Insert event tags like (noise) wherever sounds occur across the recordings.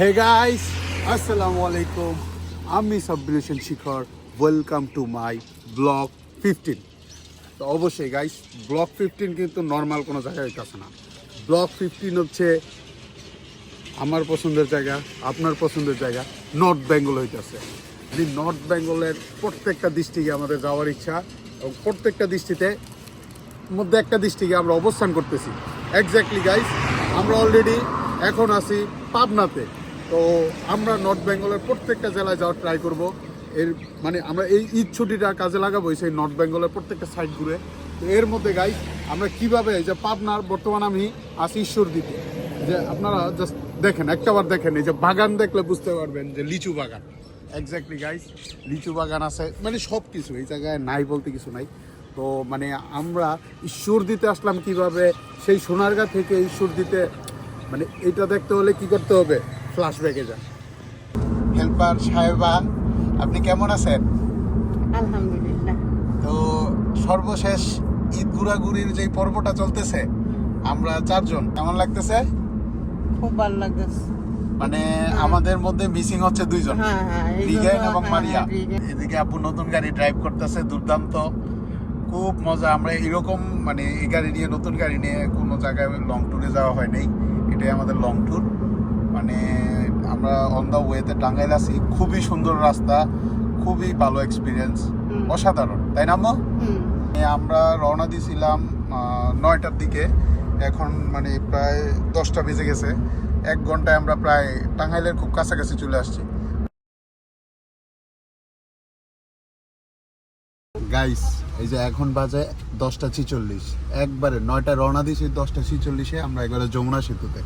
Hey guys আসসালামু আলাইকুম আমি Sabbir Shikhor welcome to my vlog fifteen তো অবশ্যই গাইস ব্লক ফিফটিন কিন্তু নর্মাল কোনো জায়গায় হইতেছে না। ব্লক ফিফটিন হচ্ছে আমার পছন্দের জায়গা, আপনার পছন্দের জায়গা নর্থ বেঙ্গল হইতেছে। এই নর্থ বেঙ্গলের প্রত্যেকটা ডিস্ট্রিক্টে আমাদের যাওয়ার ইচ্ছা, এবং প্রত্যেকটা দৃষ্টিতে মধ্যে একটা ডিস্ট্রিক্টে আমরা অবস্থান করতেছি। এক্স্যাক্টলি গাইস আমরা অলরেডি এখন আছি পাবনাতে। তো আমরা নর্থ বেঙ্গলের প্রত্যেকটা জেলায় যাওয়ার ট্রাই করব। এর মানে আমরা এই ঈদ ছুটিটা কাজে লাগাবো সেই নর্থ বেঙ্গলের প্রত্যেকটা সাইড ঘুরে। তো এর মধ্যে গাইস আমরা কীভাবে এই যে পাবনার বর্তমান আমি আছি ঈশ্বরদীতে যে আপনারা জাস্ট দেখেন, একটাবার দেখেন, এই যে বাগান দেখলে বুঝতে পারবেন যে লিচু বাগান। এক্স্যাক্টলি গাইস লিচু বাগান আছে মানে সব কিছু এই জায়গায় নাই বলতে কিছু নাই। তো মানে আমরা ঈশ্বর দিতে আসলাম কীভাবে, সেই সোনারগাঁ থেকে ঈশ্বর দিতে মানে এটা দেখতে হলে কি করতে হবে? ফ্ল্যাশব্যাকে যান। হেল্পার সাহেবা আপনি কেমন আছেন? আলহামদুলিল্লাহ। তো সর্বশেষ ঈদ ঘুরাঘুরির যে পর্বটা চলতেছে আমরা চারজন কেমন লাগতেছে? খুব ভালো লাগতেছে। মানে আমাদের মধ্যে মিসিং হচ্ছে দুইজন হ্যাঁ হ্যাঁ এই রিগাইন এবং হ্যাঁ, মারিয়া। হ্যাঁ, এদিকে আপু নতুন গাড়ি ড্রাইভ করতেছে দুর্দান্ত। খুব মজা আমরা এরকম মানে এই গাড়ি নিয়ে নতুন গাড়ি নিয়ে কোনো জায়গায় লং ট্যুরে যাওয়া হয় নাই এটাই আমাদের লং ট্যুর মানে আমরা অন দ্য ওয়েতে টাঙ্গাইল আছি। খুবই সুন্দর রাস্তা খুবই ভালো এক্সপিরিয়েন্স অসাধারণ তাই না আমরা রওনা দিয়েছিলাম নয়টার দিকে। এখন মানে প্রায় দশটা বেজে গেছে। এক ঘন্টায় আমরা প্রায় টাঙ্গাইলের খুব কাছাকাছি চলে আসছি। গাইস এই যে এখন বাজে দশটা ছিচল্লিশ। একবারে নয়টা রওনা দিয়েছি দশটা ছিচল্লিশে আমরা একবারে যমুনা সেতুতে।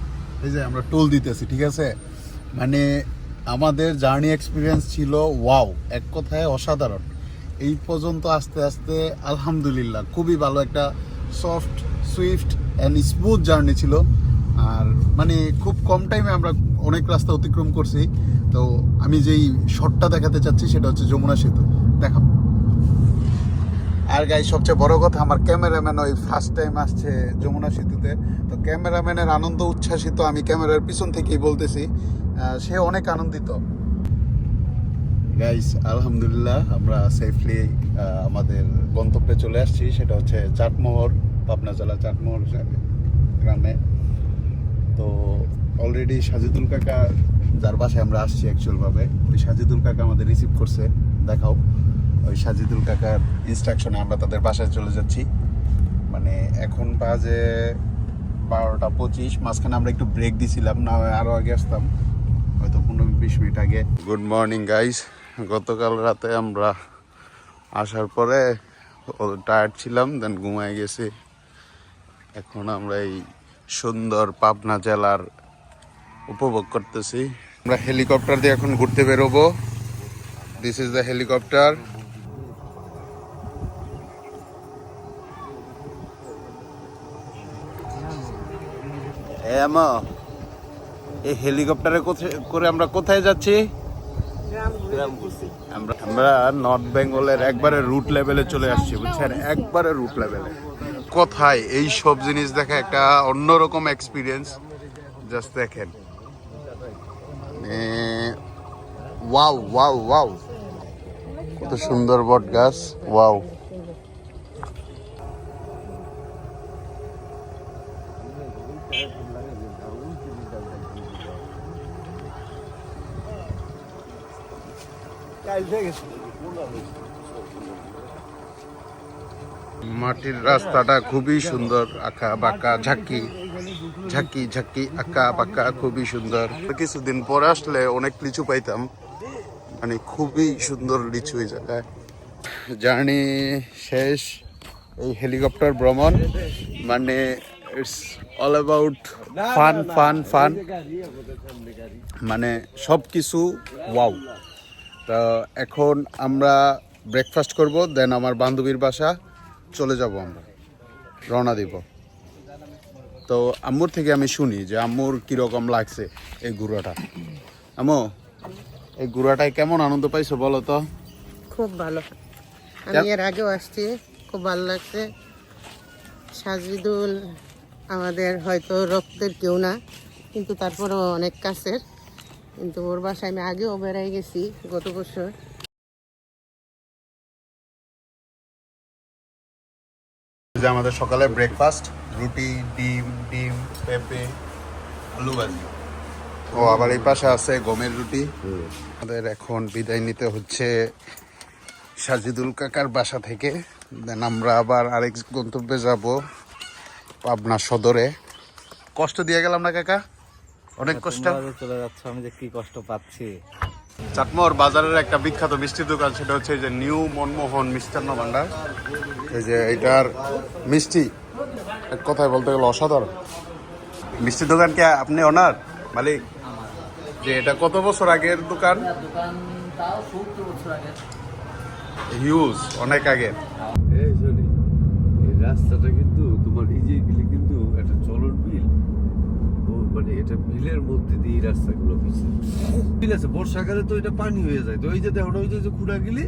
এই যে আমরা টোল দিতেছি, ঠিক আছে? মানে আমাদের জার্নি এক্সপিরিয়েন্স ছিল ওয়াও এক কথায় অসাধারণ। এই পর্যন্ত আস্তে আস্তে, আলহামদুলিল্লাহ, খুবই ভালো একটা soft swift and smooth journey ছিল। আর মানে খুব কম টাইমে আমরা অনেক রাস্তা অতিক্রম করছি। তো আমি যেই শটটা দেখাতে চাচ্ছি, সেটা হচ্ছে যমুনা সেতু। দেখাবো আর গাই সবচেয়ে বড় কথা, আমার ক্যামেরাম্যান ওই ফার্স্ট টাইম আসছে যমুনা সেতুতে। তো ক্যামেরাম্যানের আনন্দ উচ্ছ্বাসিত আমি ক্যামেরার পিছন থেকেই বলতেছি সে অনেক আনন্দিত। গাইস আলহামদুলিল্লাহ, আমরা সেফলি আমাদের গন্তব্যে চলে আসছি। সেটা হচ্ছে চাটমোহর, পাবনা জেলা চাটমোহর গ্রামে। তো অলরেডি সাজিদুল কাকা, যার বাসায় আমরা আসছি অ্যাকচুয়ালভাবে ওই সাজিদুল কাকা আমাদের রিসিভ করছে, দেখাও। ওই সাজিদুল কাকার ইনস্ট্রাকশনে আমরা তাদের বাসায় চলে যাচ্ছি। মানে এখন বাজে বারোটা পঁচিশ, মাঝখানে আমরা একটু ব্রেক দিছিলাম, না আরও আগে আসতাম। হয়তো পনেরো বিশ মিনিট আগে। গুড মর্নিং গাইস গতকাল রাতে আমরা আসার পরে টায়ার্ড ছিলাম দেন ঘুমায় গেছি। এখন আমরা এই সুন্দর পাবনা জেলার উপভোগ করতেছি। আমরা হেলিকপ্টার দিয়ে এখন ঘুরতে বেরোবো। দিস ইজ দ্য হেলিকপ্টার আমা এই হেলিকপ্টারে করে আমরা কোথায় যাচ্ছি? আমরা আমরা নর্থ বেঙ্গলের একবারে রুট লেভেলে চলে আসছি, বুঝছেন? একবারে রুট লেভেলে কোথায়? এই সব জিনিস দেখা একটা অন্যরকম এক্সপিরিয়েন্স জাস্ট দেখেন। ওয়াও ওয়াও ওয়াও কত সুন্দর বট গাছ ওয়াও মাটির রাস্তাটা খুবই সুন্দর আঁকা বাঁকা ঝাঁকি ঝাঁকি ঝাঁকি আঁকা বাঁকা খুবই সুন্দর। কিছুদিন পরে আসলে অনেক লিচু পাইতাম। মানে খুবই সুন্দর লিচু এই জায়গায়। জার্নি শেষ এই হেলিকপ্টার ভ্রমণ। মানে it's all about fun fun fun মানে সব কিছু ওয়াও তা এখন আমরা ব্রেকফাস্ট করব দেন আমার বান্ধবীর বাসা চলে যাব আমরা। রওনা দিব। তো আম্মুর থেকে আমি শুনি যে আম্মুর কীরকম লাগছে এই ঘুরাটা আম্মু এই ঘুরাটায় কেমন আনন্দ পাইছো বলো তো? খুব ভালো। আমি এর আগেও আসছি খুব ভালো লাগছে। সাজিদুল আমাদের হয়তো রক্তের কেউ না কিন্তু তারপরেও অনেক কাছের। কিন্তু ওর বাসায় আমি আগেও বেড়াই গেছি গত বছর। যে আমাদের সকালে ব্রেকফাস্ট রুটি ডিম ডিম পেঁপে আলু ভাজি। ও আবার এই পাশে আছে গমের রুটি। আমাদের এখন বিদায় নিতে হচ্ছে সাজিদুল কাকার বাসা থেকে। দেন আমরা আবার আরেক গন্তব্যে যাব পাবনা সদরে। কষ্ট দিয়ে গেলাম না কাকা? অনেক কষ্ট। চলে যাচ্ছ আমি যে কি কষ্ট পাচ্ছি। চাটমোহর বাজারের একটা বিখ্যাত মিষ্টির দোকান সেটা হচ্ছে যে নিউ মনমোহন মিষ্টান্ন ভান্ডার। এই যে এটার মিষ্টি এক কথায় বলতে গেলে অসাধারণ। মিষ্টির দোকান কে আপনি ওনার? মালিক। যে এটা কত বছর আগের দোকান? দোকান তাও আগে হিউজ অনেক আগের। এই রাস্তাটা কিন্তু তোমার এই যে কিন্তু একটা চলন বিল ও মানে এটা বিলের মধ্যে দিয়ে রাস্তাগুলো হয়েছে বিল আছে বর্ষাকালে তো এটা পানি হয়ে যায়। তো এই যে দেখো, ওই যে খুঁড়া গেলে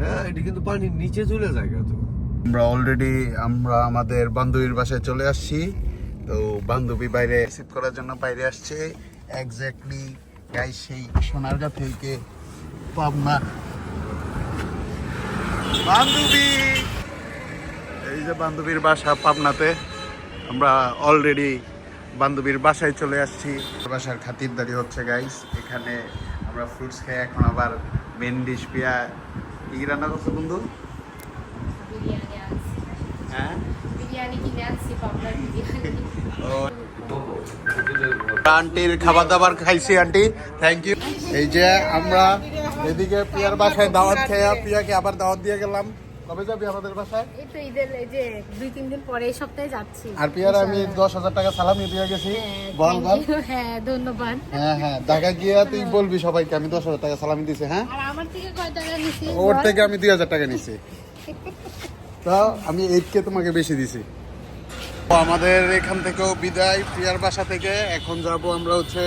হ্যাঁ এটা কিন্তু পানির নিচে চলে যায় তো। আমরা অলরেডি আমরা আমাদের বান্ধবীর বাসায় চলে আসছি। তো বান্ধবী বাইরে রিসিভ করার জন্য বাইরে আসছে। এক্স্যাক্টলি গাই সেই সোনারগাঁ থেকে পাবনা। বান্ধবী! এই যে বান্ধবীর বাসা পাবনাতে। আমরা অলরেডি বান্ধবীর বাসায় চলে আসছি। বাসার খাতিরদারি হচ্ছে গাইস এখানে আমরা ফ্রুটস খেয়ে এখন আবার মেন ডিশ পিয়া কি রান্না করছ বন্ধু? হ্যাঁ? আন্টির খাবার দাবার খাইছি আন্টি। থ্যাংক ইউ এই যে আমরা এদিকে পিয়ার বাসায় দাওয়াত খেয়ে পিয়াকে আবার দাওয়াত দিয়ে গেলাম। কবে যাবি আমাদের বাসায়? এই তো ঈদের এই যে দুই তিন দিন পরে এই সপ্তাহে যাচ্ছি। আর পিয়ার আমি দশ হাজার টাকা সালামি দিয়ে গেছি। হ্যাঁ, বল বল (laughs) হ্যাঁ ধন্যবাদ। হ্যাঁ হ্যাঁ ঢাকা গিয়ে তুই বলবি সবাইকে আমি দশ হাজার টাকা সালামি দিছি হ্যাঁ? আর আমার থেকে কয় টাকা নিছি? ওর থেকে আমি দুই হাজার টাকা নিছি। (laughs) তাও আমি এইট কে তোমাকে বেশি দিছি। আমাদের এখান থেকেও বিদায় প্রিয়ার বাসা থেকে। এখন যাব আমরা হচ্ছে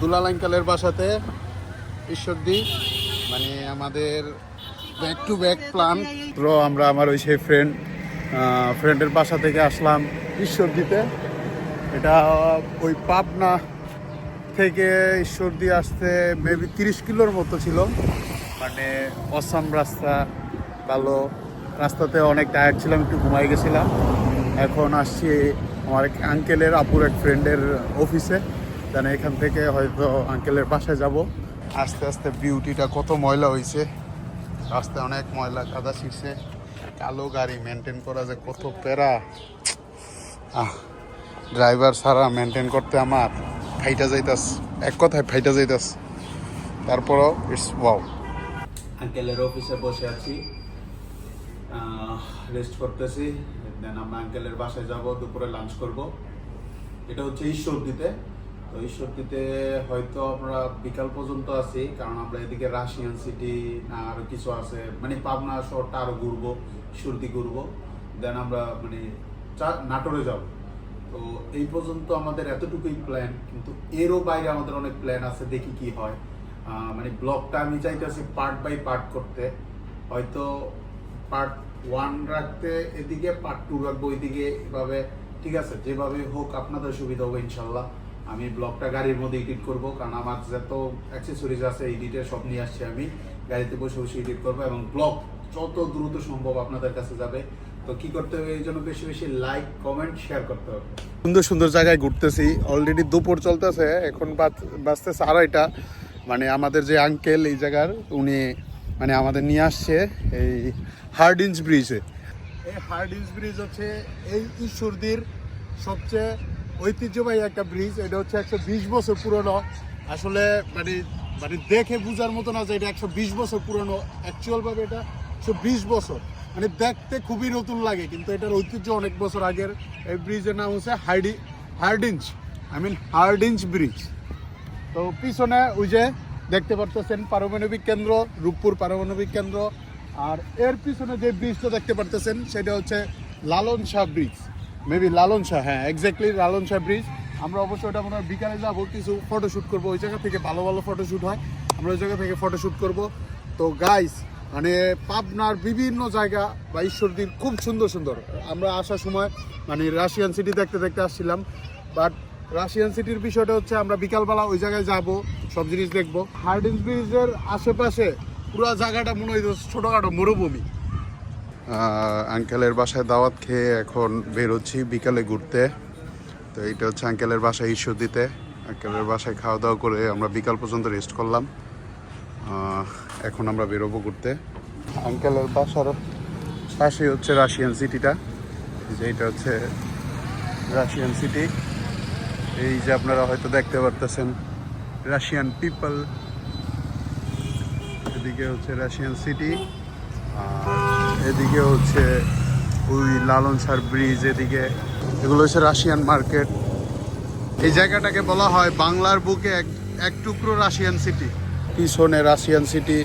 দুলাল আঙ্কালের বাসাতে ঈশ্বরদী। মানে আমাদের ব্যাক টু ব্যাক প্ল্যান তো আমরা আমার ওই সেই ফ্রেন্ড ফ্রেন্ডের বাসা থেকে আসলাম ঈশ্বরদীতে। এটা ওই পাবনা থেকে ঈশ্বরদী আসতে মেবি তিরিশ কিলোর মতো ছিল। মানে অসাম রাস্তা, ভালো। রাস্তাতে অনেক টায়ার্ড ছিলাম, একটু ঘুমাই গেছিলাম। এখন আসছি আমার এক আঙ্কেলের আপুর এক ফ্রেন্ডের অফিসে দেন এখান থেকে হয়তো আঙ্কেলের বাসায় যাব। আস্তে আস্তে বিউটিটা কত ময়লা হয়েছে রাস্তায় অনেক ময়লা কাদা শিখছে কালো গাড়ি মেনটেন করা যে কত প্যারা। আহ ড্রাইভার ছাড়া মেনটেন করতে আমার ফাইটা যাইতাস, এক কথায় ফাইটা যাইতাস। তারপরও ইটস ওয়াও আঙ্কেলের অফিসে বসে আছি। রেস্ট করতেছি। দেন আমরা আঙ্কেলের বাসায় যাব, দুপুরে লাঞ্চ করব। এটা হচ্ছে ঈশ্বরদীতে। তো হয়তো আমরা বিকাল পর্যন্ত আছি, কারণ আমরা এদিকে রাশিয়ান সিটি আরও কিছু আছে মানে পাবনা শহরটা আরও ঘুরবো ঈশ্বরদী ঘুরবো দেন আমরা মানে নাটোরে যাব। তো এই পর্যন্ত আমাদের এতটুকুই প্ল্যান কিন্তু এরও বাইরে আমাদের অনেক প্ল্যান আছে, দেখি কি হয়। মানে ব্লগটা আমি চাইতেছি পার্ট বাই পার্ট করতে। হয়তো পার্ট ওয়ান রাখতে এদিকে পার্ট টু রাখব ওইদিকে, এভাবে, ঠিক আছে, যেভাবে হোক আপনাদের সুবিধা হবে ইনশাল্লাহ। আমি ব্লগটা গাড়ির মধ্যে এডিট করব, কারণ আমার যত অ্যাক্সেসরিজ আছে এডিটের সব নিয়ে আসছি আমি। গাড়িতে বসে বসে এডিট করব এবং ব্লগ যত দ্রুত সম্ভব আপনাদের কাছে যাবে। তো কি করতে হবে এই জন্য বেশি বেশি লাইক কমেন্ট শেয়ার করতে হবে। সুন্দর সুন্দর জায়গায় ঘুরতেছি। অলরেডি দুপুর চলতেছে, এখন বাজতেছে আড়াইটা। মানে আমাদের যে আঙ্কেল এই জায়গার, উনি মানে আমাদের নিয়ে আসছে এই হার্ডিঞ্জ ব্রিজে এই হার্ডিঞ্জ ব্রিজ হচ্ছে এই ঈশ্বরদীর সবচেয়ে ঐতিহ্যবাহী একটা ব্রিজ এটা হচ্ছে একশো বিশ বছর পুরনো। আসলে মানে মানে দেখে বোঝার মতো না যে এটা একশো বিশ বছর পুরনো। অ্যাকচুয়ালভাবে এটা একশো বিশ বছর। মানে দেখতে খুবই নতুন লাগে, কিন্তু এটার ঐতিহ্য অনেক বছর আগের। এই ব্রিজের নাম হচ্ছে hardy, Hardinge I mean Hardinge bridge তো পিছনে ওই যে দেখতে পারতেছেন পারমাণবিক কেন্দ্র, রূপপুর পারমাণবিক কেন্দ্র। আর এর পিছনে যে ব্রিজটা দেখতে পারতেছেন, সেটা হচ্ছে লালন শাহ ব্রিজ মেবি লালন শাহ হ্যাঁ এক্স্যাক্টলি লালন শাহ ব্রিজ আমরা অবশ্যই ওটা মনে হয় বিকালে যাব কিছু ফটোশ্যুট করব। ওই জায়গা থেকে ভালো ভালো ফটোশ্যুট হয়। আমরা ওই জায়গা থেকে ফটোশ্যুট করব। তো গাইস মানে পাবনার বিভিন্ন জায়গা বা ঈশ্বরদীর খুব সুন্দর সুন্দর। আমরা আসার সময় মানে রাশিয়ান সিটি দেখতে দেখতে আসছিলাম। বাট রাশিয়ান সিটির বিষয়টা হচ্ছে, আমরা বিকালবেলা ওই জায়গায় যাব, সব জিনিস দেখব। হার্ডিন্স ব্রিজের আশেপাশে পুরো জায়গাটা মনে হয় ছোটোখাটো মরুভূমি। আঙ্কেলের বাসায় দাওয়াত খেয়ে এখন বেরোচ্ছি বিকালে ঘুরতে। তো এইটা হচ্ছে আঙ্কেলের বাসায় ইস্যু দিতে। আঙ্কেলের বাসায় খাওয়া দাওয়া করে আমরা বিকাল পর্যন্ত রেস্ট করলাম। এখন আমরা বেরোবো ঘুরতে। আঙ্কেলের বাসার পাশে হচ্ছে রাশিয়ান সিটিটা যে এটা হচ্ছে রাশিয়ান সিটি এই যে আপনারা হয়তো দেখতে পারতেছেন রাশিয়ান পিপল এদিকে হচ্ছে রাশিয়ান সিটি আর এদিকে হচ্ছে ওই লালন সার ব্রিজ, এদিকে এগুলো হচ্ছে রাশিয়ান মার্কেট। এই জায়গাটাকে বলা হয় বাংলার বুকে এক এক টুকরো রাশিয়ান সিটি। পিছনে রাশিয়ান সিটি,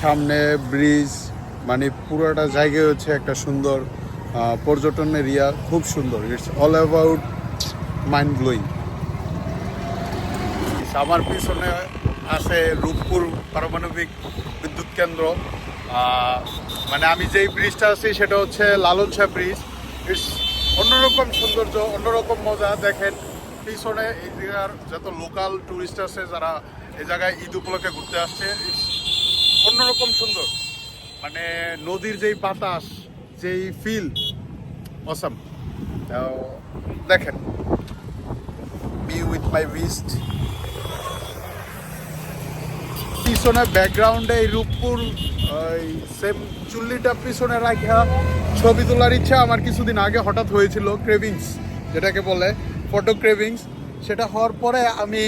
সামনে ব্রিজ মানে পুরোটা জায়গায় হচ্ছে একটা সুন্দর পর্যটন এরিয়া, খুব সুন্দর। It's all about mind blowing আমার পিছনে আছে রূপপুর পারমাণবিক বিদ্যুৎ কেন্দ্র। মানে আমি যেই ব্রিজটা আছি সেটা হচ্ছে লালন শাহ ব্রিজ অন্যরকম সৌন্দর্য, অন্যরকম মজা। দেখেন, পিছনে এই জায়গার যত লোকাল টুরিস্ট আছে যারা এই জায়গায় ঈদ উপলক্ষে ঘুরতে আসছে অন্যরকম সুন্দর। মানে নদীর যেই বাতাস, যেই ফিল অসাম দেখেন বি উইথ মাই বিস্ট পিছনে ব্যাকগ্রাউন্ডে এই রূপপুর ওই সেম চুল্লিটা পিছনে রাখা ছবি তোলার ইচ্ছা আমার কিছুদিন আগে হঠাৎ হয়েছিল ক্রেভিংস যেটাকে বলে ফটো ক্রেভিংস সেটা হওয়ার পরে আমি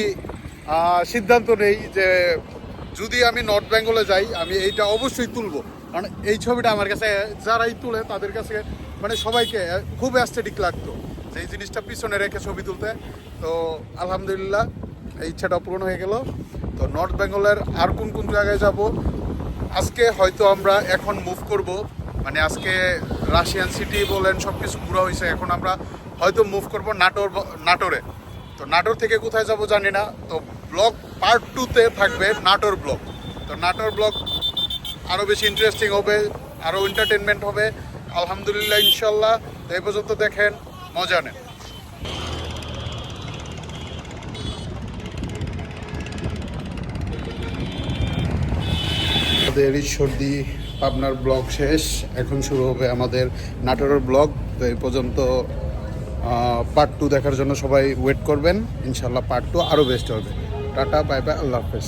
সিদ্ধান্ত নেই যে যদি আমি নর্থ বেঙ্গলে যাই, আমি এইটা অবশ্যই তুলবো। কারণ এই ছবিটা আমার কাছে যারাই তুলে তাদের কাছে মানে সবাইকে খুব অ্যাস্থেটিক লাগতো যে এই জিনিসটা পিছনে রেখে ছবি তুলতে। তো আলহামদুলিল্লাহ, এই ইচ্ছাটা পূরণ হয়ে গেল। তো নর্থ বেঙ্গলের আর কোন কোন জায়গায় যাব? আজকে হয়তো আমরা এখন মুভ করব। মানে আজকে রাশিয়ান সিটি বলেন সব কিছু ঘুরা হয়েছে এখন আমরা হয়তো মুভ করব নাটোর নাটোরে। তো নাটোর থেকে কোথায় যাব জানি না। তো ব্লগ পার্ট টুতে থাকবে নাটোর ব্লগ। তো নাটোর ব্লগ আরও বেশি ইন্টারেস্টিং হবে আরও এন্টারটেনমেন্ট হবে। আলহামদুলিল্লাহ, ইনশাল্লাহ। তো এই পর্যন্ত দেখেন, মজা নেন। আমাদের সর্দি পাবনার ব্লগ শেষ। এখন শুরু হবে আমাদের নাটোরের ব্লগ। তো এই পর্যন্ত পার্ট টু দেখার জন্য সবাই ওয়েট করবেন। ইনশাল্লাহ পার্ট টু আরও বেস্ট হবে। টাটা বাই বাই আল্লাহ হাফেজ।